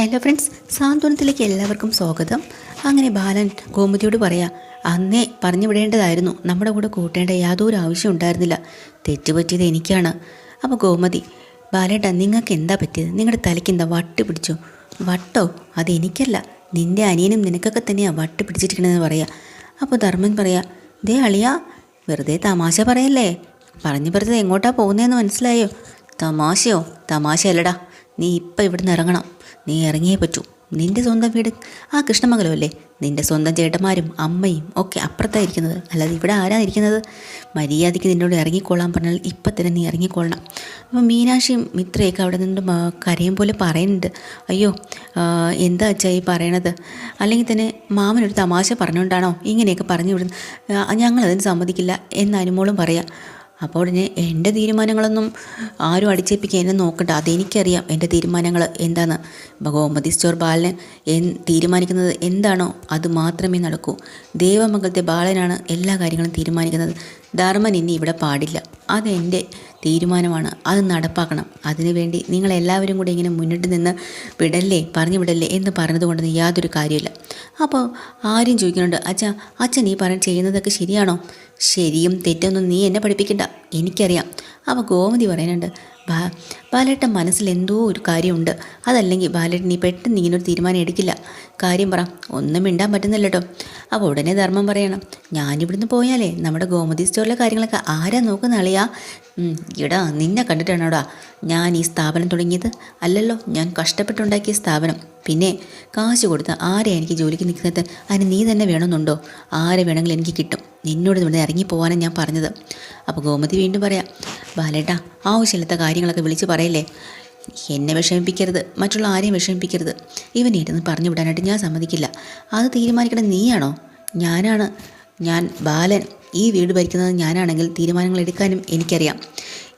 Hello friends സാന്ത്വനത്തിലേക്ക് എല്ലാവർക്കും സ്വാഗതം. അങ്ങനെ ബാലൻ ഗോമതിയോട് പറയാം അന്നേ പറഞ്ഞു വിടേണ്ടതായിരുന്നു. നമ്മുടെ കൂടെ കൂട്ടേണ്ട യാതൊരു ആവശ്യം ഉണ്ടായിരുന്നില്ല. തെറ്റുപറ്റിയത് എനിക്കാണ്. അപ്പോൾ ഗോമതി ബാലേട്ടാ നിങ്ങൾക്ക് എന്താ പറ്റിയത്? നിങ്ങളുടെ തലയ്ക്ക് എന്താ വട്ട് പിടിച്ചു? വട്ടോ? അത് എനിക്കല്ല. നിന്റെ അനിയനും നിനക്കൊക്കെ തന്നെയാണ് വട്ട് പിടിച്ചിരിക്കണമെന്ന് പറയാം. അപ്പോൾ ധർമ്മൻ പറയാ ദേ അളിയാ വെറുതെ തമാശ പറയല്ലേ? പറഞ്ഞു പറഞ്ഞത് എങ്ങോട്ടാണ് പോകുന്നതെന്ന് മനസ്സിലായോ? തമാശയോ? തമാശയല്ലടാ. നീ ഇപ്പം ഇവിടുന്ന് ഇറങ്ങണം. നീ ഇറങ്ങിയേ പറ്റൂ. നിന്റെ സ്വന്തം വീട് ആ കൃഷ്ണമംഗലമല്ലേ നിന്റെ സ്വന്തം ചേട്ടന്മാരും അമ്മയും ഒക്കെ അപ്പുറത്തായിരിക്കുന്നത്. അല്ലാതെ ഇവിടെ ആരാ ഇരിക്കുന്നത് മര്യാദയ്ക്ക് നിന്നോട് ഇറങ്ങിക്കൊള്ളാൻ പറഞ്ഞാൽ ഇപ്പം തന്നെ നീ ഇറങ്ങിക്കൊള്ളണം. അപ്പോൾ മീനാക്ഷിയും മിത്രയൊക്കെ അവിടെ നിന്ന് കരയും പോലെ പറയുന്നുണ്ട്. അയ്യോ എന്താ അച്ഛാ ഈ പറയണത്? അല്ലെങ്കിൽ തന്നെ മാമനൊരു തമാശ പറഞ്ഞുകൊണ്ടാണോ ഇങ്ങനെയൊക്കെ പറഞ്ഞു വിടുന്നത് ഞങ്ങളതിന് സമ്മതിക്കില്ല. എന്ന് അനുമോളും പറയാം അപ്പോൾ ഉടനെ എന്റെ തീരുമാനങ്ങളൊന്നും ആരും അടിച്ചേൽപ്പിക്കാൻ എന്നെ നോക്കണ്ട. അതെനിക്കറിയാം എന്റെ തീരുമാനങ്ങൾ എന്താണ് ഭഗവതി സ്റ്റോർ ബാലൻ എൻ തീരുമാനിക്കുന്നത് എന്താണോ അത് മാത്രമേ നടക്കൂ. ദേവമംഗലത്തെ ബാലനാണ് എല്ലാ കാര്യങ്ങളും തീരുമാനിക്കുന്നത്. ധർമ്മൻ ഇനി ഇവിടെ പാടില്ല. അതെന്റെ തീരുമാനമാണ്. അത് നടപ്പാക്കണം. അതിനുവേണ്ടി നിങ്ങളെല്ലാവരും കൂടി ഇങ്ങനെ മുന്നിട്ട് നിന്ന് വിടല്ലേ? പറഞ്ഞു വിടല്ലേ എന്ന് പറഞ്ഞതുകൊണ്ടൊന്നും യാതൊരു കാര്യമില്ല അപ്പോൾ ആരും ചോദിക്കുന്നുണ്ട് അച്ഛ അച്ഛൻ നീ പറഞ്ഞ് ചെയ്യുന്നതൊക്കെ ശരിയാണോ? ശരിയും തെറ്റൊന്നും നീ എന്നെ പഠിപ്പിക്കണ്ട എനിക്കറിയാം. അപ്പോൾ ഗോമതി പറയുന്നുണ്ട് ബാലേട്ടൻ മനസ്സിൽ എന്തോ ഒരു കാര്യമുണ്ട്. അതല്ലെങ്കിൽ ബാലേട്ടൻ നീ പെട്ടെന്ന് ഇങ്ങനൊരു തീരുമാനം എടുക്കില്ല. കാര്യം പറ ഒന്നും മിണ്ടാൻ പറ്റുന്നില്ല കേട്ടോ അപ്പോൾ ഉടനെ ധർമ്മം പറയണം. ഞാനിവിടുന്ന് പോയാലേ നമ്മുടെ ഗോമതി സ്റ്റോറിലെ കാര്യങ്ങളൊക്കെ ആരാ നോക്കുന്ന അളിയാ ഇടാ നിന്നെ കണ്ടിട്ടാണോടാ ഞാൻ ഈ സ്ഥാപനം തുടങ്ങിയത്? അല്ലല്ലോ ഞാൻ കഷ്ടപ്പെട്ടുണ്ടാക്കിയ സ്ഥാപനം. പിന്നെ കാശ് കൊടുത്ത് ആരെയാണ് എനിക്ക് ജോലിക്ക് നിൽക്കുന്നത്? അതിന് നീ തന്നെ വേണമെന്നുണ്ടോ? ആരെ വേണമെങ്കിലും എനിക്ക് കിട്ടും. നിന്നോട് ഇവിടെ ഇറങ്ങി പോകാനാണ് ഞാൻ പറഞ്ഞത്. അപ്പോൾ ഗോമതി വീണ്ടും പറയാം ബാലേട്ടാ ആവശ്യമില്ലാത്ത കാര്യങ്ങളൊക്കെ വിളിച്ച് പറയില്ലേ? എന്നെ വിഷമിപ്പിക്കരുത്. മറ്റുള്ള ആരെയും വിഷമിപ്പിക്കരുത്. ഇവൻ ഇരുന്ന് പറഞ്ഞു വിടാനായിട്ട് ഞാൻ സമ്മതിക്കില്ല. അത് തീരുമാനിക്കണം നീയാണോ? ഞാനാണ്. ഞാൻ ബാലൻ. ഈ വീട് ഭരിക്കുന്നത് ഞാനാണെങ്കിൽ തീരുമാനങ്ങൾ എടുക്കാനും എനിക്കറിയാം.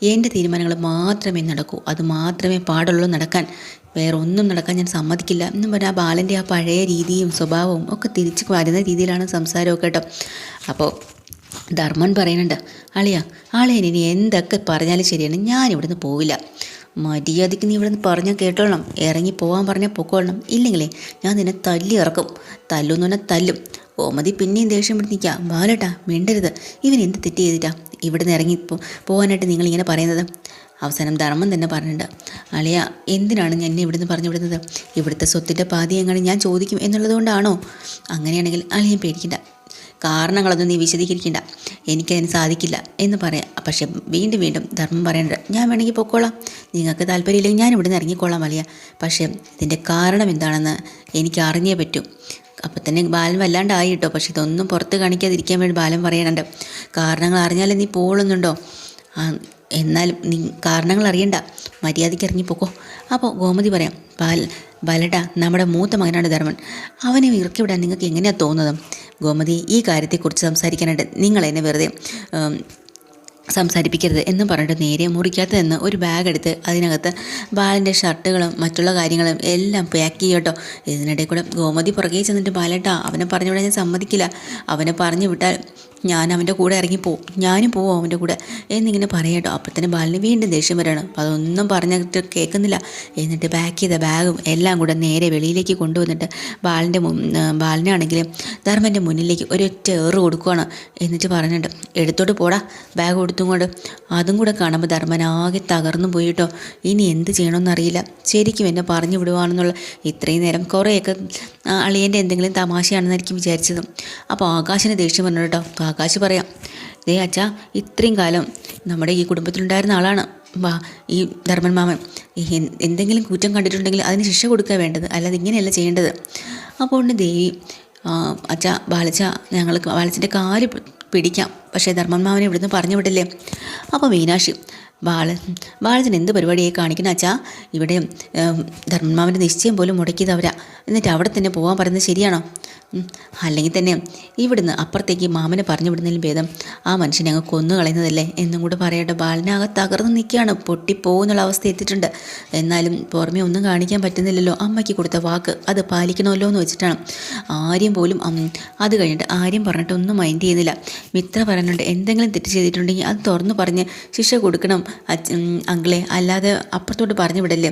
എന്റെ തീരുമാനങ്ങൾ മാത്രമേ നടക്കൂ. അത് മാത്രമേ പാടുള്ളൂ നടക്കാൻ. വേറെ ഒന്നും നടക്കാൻ ഞാൻ സമ്മതിക്കില്ല എന്നും പറഞ്ഞാൽ ബാലന്റെ ആ പഴയ രീതിയും സ്വഭാവവും ഒക്കെ തിരിച്ചു വരുന്ന രീതിയിലാണ് സംസാരമൊക്കെ കേട്ടോ. അപ്പോൾ ധർമ്മൻ പറയുന്നുണ്ട് അളിയ ആളെ ഇനി എന്തൊക്കെ പറഞ്ഞാലും ശരിയാണ് ഞാൻ ഇവിടുന്ന് പോവില്ല. മര്യാദയ്ക്ക് നീ ഇവിടുന്ന് പറഞ്ഞാൽ കേട്ടോളണം. ഇറങ്ങി പോകാൻ പറഞ്ഞാൽ പൊക്കോളണം. ഇല്ലെങ്കിലേ ഞാൻ നിന്നെ തല്ലി ഇറക്കും. തല്ലുമെന്ന് പറഞ്ഞാൽ തല്ലും. ഓമതി പിന്നെയും ദേഷ്യം പിടിച്ച് നിൽക്കുക ബാലട്ടാ മിണ്ടരുത്. ഇവൻ എന്ത് തെറ്റ് ചെയ്തിട്ടാ? ഇവിടുന്ന് ഇറങ്ങി പോകാനായിട്ട് നിങ്ങളിങ്ങനെ പറയുന്നത്? അവസാനം ധർമ്മം തന്നെ പറഞ്ഞിട്ടുണ്ട് അളിയ എന്തിനാണ് ഞാൻ ഇവിടുന്ന് പറഞ്ഞു വിടുന്നത്? ഇവിടുത്തെ സ്വത്തിന്റെ പാതി എങ്ങനെ ഞാൻ ചോദിക്കും എന്നുള്ളതുകൊണ്ടാണോ അങ്ങനെയാണെങ്കിൽ അളിയൻ പേടിക്കണ്ട. കാരണങ്ങളൊന്നും നീ വിശദീകരിക്കേണ്ട. എനിക്കതിന് സാധിക്കില്ല എന്ന് പറയാം. പക്ഷെ വീണ്ടും വീണ്ടും ധർമ്മം പറയേണ്ടത് ഞാൻ വേണമെങ്കിൽ പൊക്കോളാം. നിങ്ങൾക്ക് താല്പര്യമില്ലെങ്കിൽ ഞാൻ ഇവിടുന്ന് ഇറങ്ങിക്കോളാം വലിയ പക്ഷേ ഇതിന്റെ കാരണം എന്താണെന്ന് എനിക്ക് അറിഞ്ഞേ പറ്റൂ. അപ്പം തന്നെ ബാലൻ വല്ലാണ്ടായി കേട്ടോ. പക്ഷെ ഇതൊന്നും പുറത്ത് കാണിക്കാതിരിക്കാൻ വേണ്ടി ബാലൻ പറയാനുണ്ട്. കാരണങ്ങൾ അറിഞ്ഞാലേ നീ പോളുന്നുണ്ടോ? എന്നാലും നീ കാരണങ്ങൾ അറിയണ്ട. മര്യാദയ്ക്ക് ഇറങ്ങിപ്പോക്കോ അപ്പോൾ ഗോമതി പറയാം ബാൽ ബലട നമ്മുടെ മൂത്ത മകനാണ് ധർമ്മൻ. അവനെ ഇറക്കി വിടാൻ നിങ്ങൾക്ക് എങ്ങനെയാണ് തോന്നുന്നത്? ഗോമതി ഈ കാര്യത്തെക്കുറിച്ച് സംസാരിക്കാനായിട്ട് നിങ്ങൾ എന്നെ വെറുതെ സംസാരിപ്പിക്കരുത് എന്നും പറഞ്ഞിട്ട് നേരെ മുറിക്കകത്ത് നിന്ന് ഒരു ബാഗ് എടുത്ത് അതിനകത്ത് ബാലന്റെ ഷർട്ടുകളും മറ്റുള്ള കാര്യങ്ങളും എല്ലാം പാക്ക് ചെയ്യട്ടോ ഇതിനിടയിൽ കൂടെ ഗോമതി പുറകെ ചെന്നിട്ട് ബാലേട്ടാ അവനെ പറഞ്ഞു വിടാൻ ഞാൻ സമ്മതിക്കില്ല. അവനെ പറഞ്ഞു വിട്ടാൽ ഞാൻ അവന്റെ കൂടെ ഇറങ്ങി ഇറങ്ങിപ്പോവും ഞാനും പോവും അവന്റെ കൂടെ. എന്നിങ്ങനെ പറയട്ടോ അപ്പത്തന്നെ ബാലിന് വീണ്ടും ദേഷ്യം വരണം. അതൊന്നും പറഞ്ഞിട്ട് കേൾക്കുന്നില്ല. എന്നിട്ട് പാക്ക് ചെയ്ത ബാഗും എല്ലാം കൂടെ നേരെ വെളിയിലേക്ക് കൊണ്ടുവന്നിട്ട് ബാലിന്റെ ബാലിനാണെങ്കിൽ ധർമ്മന്റെ മുന്നിലേക്ക് ഒരൊറ്റ ഏറ് കൊടുക്കുകയാണ് എന്നിട്ട് പറഞ്ഞിട്ട് എടുത്തോട്ട് പോടാ. ബാഗ് കൊടുത്തും കൊണ്ട്. അതും കൂടെ കാണുമ്പോൾ ധർമ്മൻ ആകെ തകർന്നു പോയിട്ടോ ഇനി എന്ത് ചെയ്യണമെന്നറിയില്ല ശരിക്കും എന്നെ പറഞ്ഞു വിടുവാണെന്നുള്ള ഇത്രയും നേരം കുറേയൊക്കെ അളിയന്റെ എന്തെങ്കിലും തമാശയാണെന്നായിരിക്കും വിചാരിച്ചത്. അപ്പോൾ ആകാശിന് ദേഷ്യം വന്നു കേട്ടോ. ആകാശ് പറയാം ദേ അച്ഛാ ഇത്രയും കാലം നമ്മുടെ ഈ കുടുംബത്തിലുണ്ടായിരുന്ന ആളാണ്. വാ ഈ ധർമ്മൻ മാമൻ എന്തെങ്കിലും കുറ്റം കണ്ടിട്ടുണ്ടെങ്കിൽ അതിന് ശിക്ഷ കൊടുക്കുക വേണ്ടത് അല്ലാതെ ഇങ്ങനെയല്ല ചെയ്യേണ്ടത്. അപ്പോൾ ഉണ്ട് ദേവി അച്ഛ ബാലച്ച ഞങ്ങൾക്ക് ബാലച്ചന്റെ കാൽ പിടിക്കാം. പക്ഷേ ധർമ്മൻ മാമനെ ഇവിടുന്ന് പറഞ്ഞു വിടില്ലേ? അപ്പോൾ മീനാക്ഷി ബാലൻ ബാലച്ചൻ എന്ത് പരിപാടിയായി കാണിക്കുന്ന അച്ഛാ? ഇവിടെ ധർമ്മമാവിന്റെ നിശ്ചയം പോലും മുടക്കിയത് അവരാ എന്നിട്ട് അവിടെ തന്നെ പോകാൻ പറയുന്നത് ശരിയാണോ? അല്ലെങ്കിൽ തന്നെ ഇവിടുന്ന് അപ്പുറത്തേക്ക് മാമനെ പറഞ്ഞു വിടുന്നതിലും ഭേദം ആ മനുഷ്യനെ അങ്ങ് കൊന്നു കളയുന്നതല്ലേ? എന്നും കൂടെ പറയട്ടെ ബാലനാകെ തകർന്ന് നിൽക്കുകയാണ്. പൊട്ടിപ്പോകുന്നുള്ള അവസ്ഥ എത്തിയിട്ടുണ്ട്. എന്നാലും പുറമെ ഒന്നും കാണിക്കാൻ പറ്റുന്നില്ലല്ലോ. അമ്മയ്ക്ക് കൊടുത്ത വാക്ക് അത് പാലിക്കണമല്ലോ എന്ന് വെച്ചിട്ടാണ്. ആര്യം പോലും അത് കഴിഞ്ഞിട്ട് ആര്യം പറഞ്ഞിട്ട് ഒന്നും മൈൻഡ് ചെയ്യുന്നില്ല. മിത്ര പറയുന്നുണ്ട് എന്തെങ്കിലും തെറ്റ് ചെയ്തിട്ടുണ്ടെങ്കിൽ അത് തുറന്നു പറഞ്ഞ് ശിക്ഷ കൊടുക്കണം. അങ്കിളെ അല്ലാതെ അപ്പുറത്തോട്ട് പറഞ്ഞു വിടല്ലേ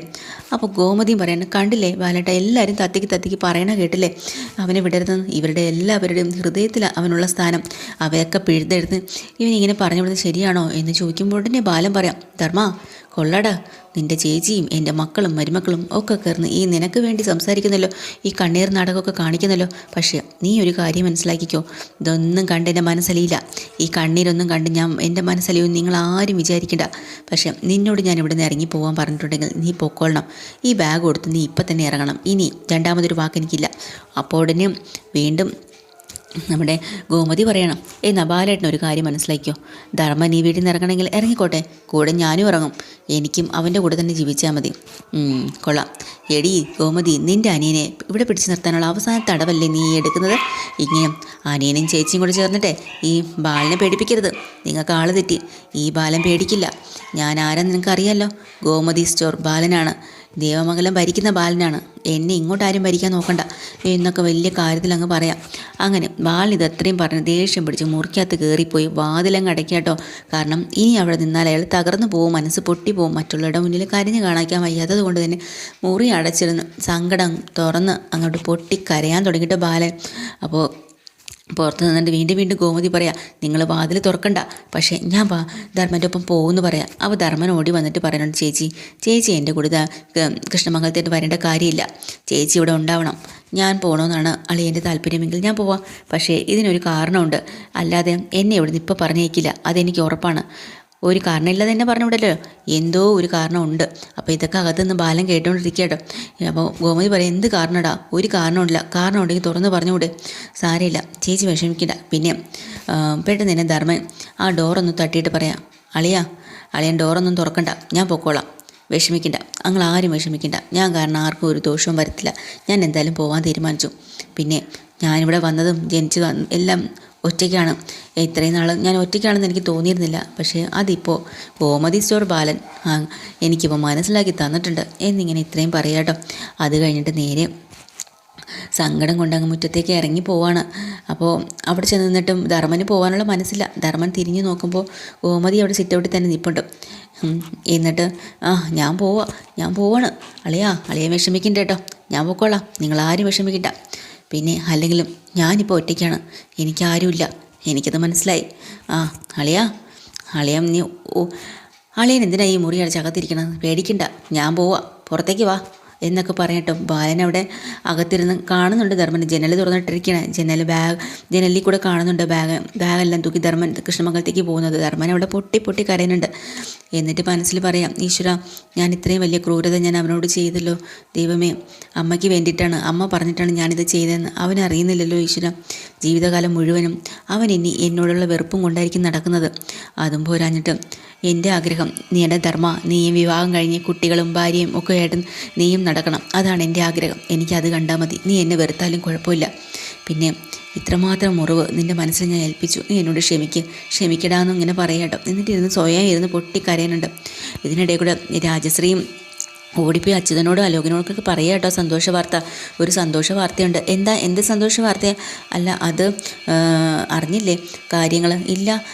അപ്പോൾ ഗോമതിയും പറയണം കണ്ടില്ലേ ബാലേട്ട എല്ലാവരും തത്തിക്ക് തത്തിക്ക് പറയണ കേട്ടില്ലേ? അവനെ വിടരുതെന്ന് ഇവരുടെ എല്ലാവരുടെയും ഹൃദയത്തിൽ അവനുള്ള സ്ഥാനം. അവയൊക്കെ പിഴുതെടുത്ത് ഇവനിങ്ങനെ പറഞ്ഞു വിടുന്നത് ശരിയാണോ എന്ന് ചോദിക്കുമ്പോൾ തന്നെ ബാലം പറയാം ധർമ്മ കൊള്ളടാ. നിന്റെ ചേച്ചിയും എന്റെ മക്കളും മരുമക്കളും ഒക്കെ കയറുന്ന ഈ നിനക്ക് വേണ്ടി സംസാരിക്കുന്നല്ലോ. ഈ കണ്ണീർ നാടകമൊക്കെ കാണിക്കുന്നല്ലോ. പക്ഷേ നീ ഒരു കാര്യം മനസ്സിലാക്കിക്കോ. ഇതൊന്നും കണ്ട് എന്റെ മനസ്സലിയില്ല. ഈ കണ്ണീരൊന്നും കണ്ട് ഞാൻ എന്റെ മനസ്സലിയും നിങ്ങൾ ആരും വിചാരിക്കണ്ട. പക്ഷേ നിന്നോട് ഞാൻ ഇവിടെ നിന്ന് ഇറങ്ങി പോകാൻ പറഞ്ഞിട്ടുണ്ടെങ്കിൽ നീ പൊക്കോളണം. ഈ ബാഗ് കൊടുത്ത് നീ ഇപ്പം തന്നെ ഇറങ്ങണം. ഇനി രണ്ടാമതൊരു വാക്ക് എനിക്കില്ല. അപ്പോൾ ഉടനെ വീണ്ടും നമ്മുടെ ഗോമതി പറയണം ഏയ് നബാലേട്ടൻ ഒരു കാര്യം മനസ്സിലാക്കിയോ ധർമ്മ നീ വീട്ടിൽ നിന്ന് ഇറങ്ങണമെങ്കിൽ ഇറങ്ങിക്കോട്ടെ കൂടെ ഞാനും ഇറങ്ങും. എനിക്കും അവന്റെ കൂടെ തന്നെ ജീവിച്ചാൽ മതി. കൊള്ളാം. എടി ഗോമതി നിന്റെ അനിയനെ ഇവിടെ പിടിച്ചു നിർത്താനുള്ള അവസാന തടവല്ലേ നീ എടുക്കുന്നത്? ഇങ്ങനെ അനിയനും ചേച്ചിയും കൂടെ ചേർന്നിട്ടെ ഈ ബാലിനെ പേടിപ്പിക്കരുത്. നിങ്ങൾക്ക് ആൾ തെറ്റി. ഈ ബാലൻ പേടിക്കില്ല. ഞാൻ ആരാ നിനക്കറിയാമല്ലോ ഗോമതി സ്റ്റോർ ബാലനാണ്. ദേവമംഗലം ഭരിക്കുന്ന ബാലനാണ്. എന്നെ ഇങ്ങോട്ട് ആരും ഭരിക്കാൻ നോക്കണ്ട എന്നൊക്കെ വലിയ കാര്യത്തിൽ അങ്ങ് പറയാം. അങ്ങനെ ബാലൻ ഇത് അത്രയും പറഞ്ഞ് ദേഷ്യം പിടിച്ച് മുറിക്കകത്ത് കയറിപ്പോയി വാതിലങ്ങ് അടയ്ക്കാട്ടോ കാരണം ഇനി അവിടെ നിന്നാൽ അയാൾ തകർന്നു പോകും മനസ്സ് പൊട്ടി പോകും മറ്റുള്ളവരുടെ മുന്നിൽ കരഞ്ഞു കാണിക്കാൻ വയ്യാത്തത് കൊണ്ട് തന്നെ മുറി അടച്ചിരുന്ന്. സങ്കടം തുറന്ന് അങ്ങോട്ട് പൊട്ടി കരയാൻ തുടങ്ങിയിട്ട് ബാലൻ. അപ്പോൾ പുറത്ത് നിന്നിട്ട് വീണ്ടും വീണ്ടും ഗോമതി പറയാം നിങ്ങൾ വാതിൽ തുറക്കണ്ട. പക്ഷേ ഞാൻ വാ ധർമ്മന്റെ ഒപ്പം പോകുമെന്ന് പറയാം. അപ്പോൾ ധർമ്മൻ ഓടി വന്നിട്ട് പറയുന്നുണ്ട് ചേച്ചി ചേച്ചി എന്റെ കൂടെ കൃഷ്ണമംഗലത്തേട്ട് വരേണ്ട കാര്യമില്ല. ചേച്ചി ഇവിടെ ഉണ്ടാവണം. ഞാൻ പോകണമെന്നാണ് അളിയന്റെ താല്പര്യമെങ്കിൽ ഞാൻ പോവാം. പക്ഷേ ഇതിനൊരു കാരണമുണ്ട്. അല്ലാതെ എന്നെ ഇവിടെ നിന്ന് ഇപ്പോൾ പറഞ്ഞേക്കില്ല അതെനിക്ക് ഉറപ്പാണ്. ഒരു കാരണമില്ലാതെ തന്നെ പറഞ്ഞു വിടല്ലോ എന്തോ ഒരു കാരണമുണ്ട്. അപ്പോൾ ഇതൊക്കെ അകത്തുനിന്ന് ബാലൻ കേട്ടോണ്ടിരിക്കട്ടോ അപ്പോൾ ഗോമതി പറയും എന്ത് കാരണടാ? ഒരു കാരണമില്ല കാരണം ഉണ്ടെങ്കിൽ തുറന്ന് പറഞ്ഞുകൂടെ സാരമില്ല. ചേച്ചി വിഷമിക്കണ്ട. പിന്നെ പെട്ടെന്ന് തന്നെ ധർമ്മൻ ആ ഡോറൊന്ന് തട്ടിയിട്ട് പറയാം അളിയാ അളിയൻ ഡോറൊന്നും തുറക്കണ്ട. ഞാൻ പൊക്കോളാം. വിഷമിക്കണ്ട. അങ്ങൾ ആരും വിഷമിക്കണ്ട. ഞാൻ കാരണം ആർക്കും ഒരു ദോഷവും വരത്തില്ല. ഞാൻ എന്തായാലും പോകാൻ തീരുമാനിച്ചു. പിന്നെ ഞാനിവിടെ വന്നതും ജനിച്ചു എല്ലാം ഒറ്റയ്ക്കാണ്. ഇത്രയും നാൾ ഞാൻ ഒറ്റയ്ക്കാണെന്ന് എനിക്ക് തോന്നിയിരുന്നില്ല. പക്ഷേ അതിപ്പോൾ ഗോമതി സ്റ്റോർ ബാലൻ എനിക്കിപ്പോൾ മനസ്സിലാക്കി തന്നിട്ടുണ്ട്. എന്നിങ്ങനെ ഇത്രയും പറയാട്ടോ അത് കഴിഞ്ഞിട്ട് നേരെ സങ്കടം കൊണ്ട് അങ്ങ് മുറ്റത്തേക്ക് ഇറങ്ങി പോവാണ്. അപ്പോൾ അവിടെ ചെന്ന് നിന്നിട്ടും ധർമ്മന് പോകാനുള്ള മനസ്സില്ല. ധർമ്മൻ തിരിഞ്ഞു നോക്കുമ്പോൾ ഗോമതി അവിടെ സിറ്റൗട്ടിൽ തന്നെ നിൽപ്പുണ്ട് എന്നിട്ട് ആ ഞാൻ പോവാ. ഞാൻ പോവാണ്. അളിയാ അളിയെ വിഷമിക്കണ്ട കേട്ടോ. ഞാൻ പൊക്കോളാം. നിങ്ങൾ ആരും വിഷമിക്കണ്ട. പിന്നെ അല്ലെങ്കിലും ഞാനിപ്പോൾ ഒറ്റയ്ക്കാണ്. എനിക്കാരുമില്ല. എനിക്കത് മനസ്സിലായി. ആ അളിയാ അളിയാ നീ ഓ അളിയൻ എന്തിനാ ഈ മുറി അടച്ചകത്തിരിക്കണത് പേടിക്കണ്ട. ഞാൻ പോവാ. പുറത്തേക്ക് വാ. എന്നൊക്കെ പറയട്ടോ. ബാലൻ അവിടെ അകത്തിരുന്ന് കാണുന്നുണ്ട് ധർമ്മൻ ജനൽ തുറന്നിട്ടിരിക്കണേ ജനൽ ബാഗ് ജനലിൽ കൂടെ കാണുന്നുണ്ട് ബാഗ് ബാഗെല്ലാം തൂക്കി ധർമ്മൻ കൃഷ്ണമംഗലത്തേക്ക് പോകുന്നത്. ധർമ്മൻ അവിടെ പൊട്ടി പൊട്ടി കരയുന്നുണ്ട്. എന്നിട്ട് മനസ്സിൽ പറയാം ഈശ്വര ഞാൻ ഇത്രയും വലിയ ക്രൂരത ഞാൻ അവനോട് ചെയ്തല്ലോ. ദൈവമേ അമ്മയ്ക്ക് വേണ്ടിയിട്ടാണ്. അമ്മ പറഞ്ഞിട്ടാണ് ഞാനിത് ചെയ്തതെന്ന്. അവനറിയുന്നില്ലല്ലോ ഈശ്വര. ജീവിതകാലം മുഴുവനും അവൻ ഇനി എന്നോടുള്ള വെറുപ്പും കൊണ്ടായിരിക്കും നടക്കുന്നത്. അതും പോരാഞ്ഞിട്ട് എന്റെ ആഗ്രഹം നീ എന്റെ ധർമ്മ നീയും വിവാഹം കഴിഞ്ഞ് കുട്ടികളും ഭാര്യയും ഒക്കെ ആയിട്ട് നീയും നടക്കണം. അതാണ് എന്റെ ആഗ്രഹം. എനിക്കത് കണ്ടാൽ മതി. നീ എന്നെ വെറുത്താലും കുഴപ്പമില്ല. പിന്നെ ഇത്രമാത്രം മുറിവ് നിന്റെ മനസ്സിൽ ഞാൻ ഏൽപ്പിച്ചു. നീ എന്നോട് ക്ഷമിക്ക്. ക്ഷമിക്കടാന്നും ഇങ്ങനെ പറയാട്ടോ. എന്നിട്ട് ഇരുന്ന് സ്വയം ഇരുന്ന് പൊട്ടിക്കരയാനുണ്ട്. ഇതിനിടയിൽ കൂടെ രാജശ്രീയും ഓടിപ്പോയി അച്യുതനോടും അലോകനോടൊക്കെ പറയുക കേട്ടോ സന്തോഷ വാർത്ത. ഒരു സന്തോഷ വാർത്തയുണ്ട്. എന്താ എന്ത് സന്തോഷ വാർത്ത അല്ല അത് അറിഞ്ഞില്ലേ? കാര്യങ്ങൾ ഇല്ല.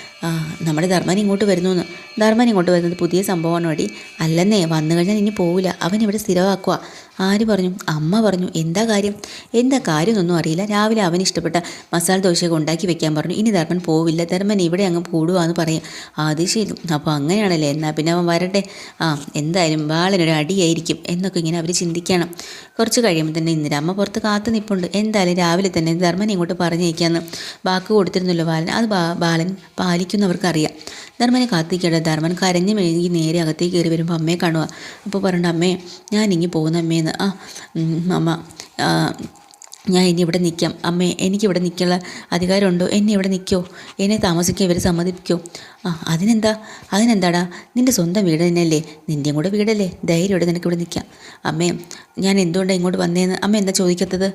നമ്മുടെ ധർമ്മൻ ഇങ്ങോട്ട് വരുന്നു എന്ന് ധർമ്മൻ ഇങ്ങോട്ട് വരുന്നത് പുതിയ സംഭവമാണ് വടി അല്ലെന്നേ വന്നു കഴിഞ്ഞാൽ ഇനി പോവില്ല. അവൻ ഇവിടെ സ്ഥിരമാക്കുക ആര് പറഞ്ഞു? അമ്മ പറഞ്ഞു. എന്താ കാര്യം? എന്താ കാര്യമൊന്നും അറിയില്ല. രാവിലെ അവൻ ഇഷ്ടപ്പെട്ട മസാല ദോശയൊക്കെ ഉണ്ടാക്കി വെക്കാൻ പറഞ്ഞു. ഇനി ധർമ്മൻ പോവില്ല. ധർമ്മൻ ഇവിടെ അങ്ങ് കൂടുവാന്ന് പറയും. അത് ശരി. അപ്പോൾ അങ്ങനെയാണല്ലേ. എന്നാൽ പിന്നെ അവൻ വരട്ടെ. ആ എന്തായാലും വാളനൊരു അടിയായിരിക്കും എന്നൊക്കെ ഇങ്ങനെ അവർ ചിന്തിക്കണം. കുറച്ച് കഴിയുമ്പോൾ തന്നെ ഇന്ദിരാമ്മ പുറത്ത് കാത്തു നിൽപ്പുണ്ട് എന്തായാലും രാവിലെ തന്നെ ധർമ്മൻ ഇങ്ങോട്ട് പറഞ്ഞേക്കാന്ന് വാക്ക് കൊടുത്തിരുന്നല്ലോ ബാലൻ. അത് ബാലൻ ബാലൻ പാലിക്കുന്നവർക്കറിയാം ധർമ്മനെ കാത്തിക്കട്ടെ ധർമ്മൻ കരഞ്ഞു മെഴുകി നേരെ അകത്തേക്ക് കയറി വരുമ്പോൾ അമ്മയെ കാണുക അപ്പോൾ പറഞ്ഞു അമ്മേ ഞാൻ ഇങ്ങി പോകുന്ന അമ്മേന്ന് ആ അമ്മ ഞാൻ ഇനി ഇവിടെ നിൽക്കാം അമ്മേ എനിക്കിവിടെ നിൽക്കാനുള്ള അധികാരമുണ്ടോ? എന്നെ ഇവിടെ നിൽക്കോ എന്നെ താമസിക്കോ ഇവർ സമ്മതിപ്പിക്കോ ആ അതിനെന്താ? അതിനെന്താടാ? നിന്റെ സ്വന്തം വീട് തന്നെയല്ലേ? നിന്റെയും കൂടെ വീടല്ലേ? ധൈര്യയോടെ നിനക്ക് ഇവിടെ നിൽക്കാം അമ്മേ ഞാൻ എന്തുകൊണ്ടാണ് ഇങ്ങോട്ട് വന്നതെന്ന് അമ്മ എന്താ ചോദിക്കത്തത്?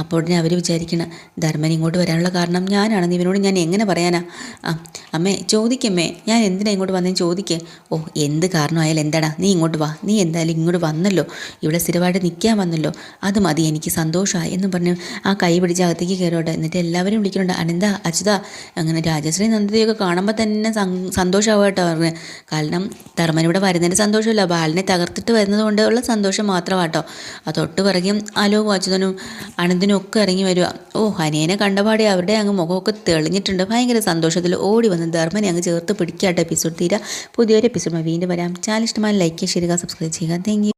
അപ്പോൾ ഉടനെ അവർ വിചാരിക്കണം ധർമ്മൻ ഇങ്ങോട്ട് വരാനുള്ള കാരണം ഞാനാണെന്ന് ഇവനോട് ഞാൻ എങ്ങനെ പറയാനാ? ആ അമ്മേ ചോദിക്കമ്മേ ഞാൻ എന്തിനാ ഇങ്ങോട്ട് വന്നേ ചോദിക്കേ. ഓ എന്ത് കാരണമായാലും എന്താടാ നീ ഇങ്ങോട്ട് വാ. നീ എന്തായാലും ഇങ്ങോട്ട് വന്നല്ലോ. ഇവിടെ സ്ഥിരമായിട്ട് നിൽക്കാൻ വന്നല്ലോ. അത് മതി എനിക്ക് സന്തോഷമായി എന്ന് പറഞ്ഞ് ആ കൈ പിടിച്ച് അകത്തേക്ക് കയറോട്ടെ. എന്നിട്ട് എല്ലാവരും വിളിക്കുന്നുണ്ട് അനന്ത അച്യുത അങ്ങനെ രാജശ്രീ നന്ദിയൊക്കെ കാണുമ്പോൾ തന്നെ സന്തോഷമാവും കേട്ടോ അവർക്ക് കാരണം ധർമ്മൻ ഇവിടെ വരുന്നതിന്റെ സന്തോഷമില്ല. ബാലിനെ തകർത്തിട്ട് വരുന്നത് കൊണ്ട് ഉള്ള സന്തോഷം മാത്രമാട്ടോ. ആ തൊട്ട് പിറകെയും അലോകും അച്യുതനും അനന്തിനും ഒക്കെ ഇറങ്ങി വരിക. ഓ ഹനിയനെ കണ്ടപാടെ അവരുടെ അങ്ങ് മുഖമൊക്കെ തെളിഞ്ഞിട്ടുണ്ട്. ഭയങ്കര സന്തോഷത്തിൽ ഓടി ധർമ്മനെ അങ്ങ് ചേർത്ത് പിടിക്കാട്ടെ എപ്പിസോഡ് തീരാ. പുതിയൊരു എപ്പിസോഡ് വീണ്ടും വരാം. ചാനൽ ഇഷ്ടമായി ലൈക്ക് ചെയ്യുക സബ്സ്ക്രൈബ് ചെയ്യുക. താങ്ക്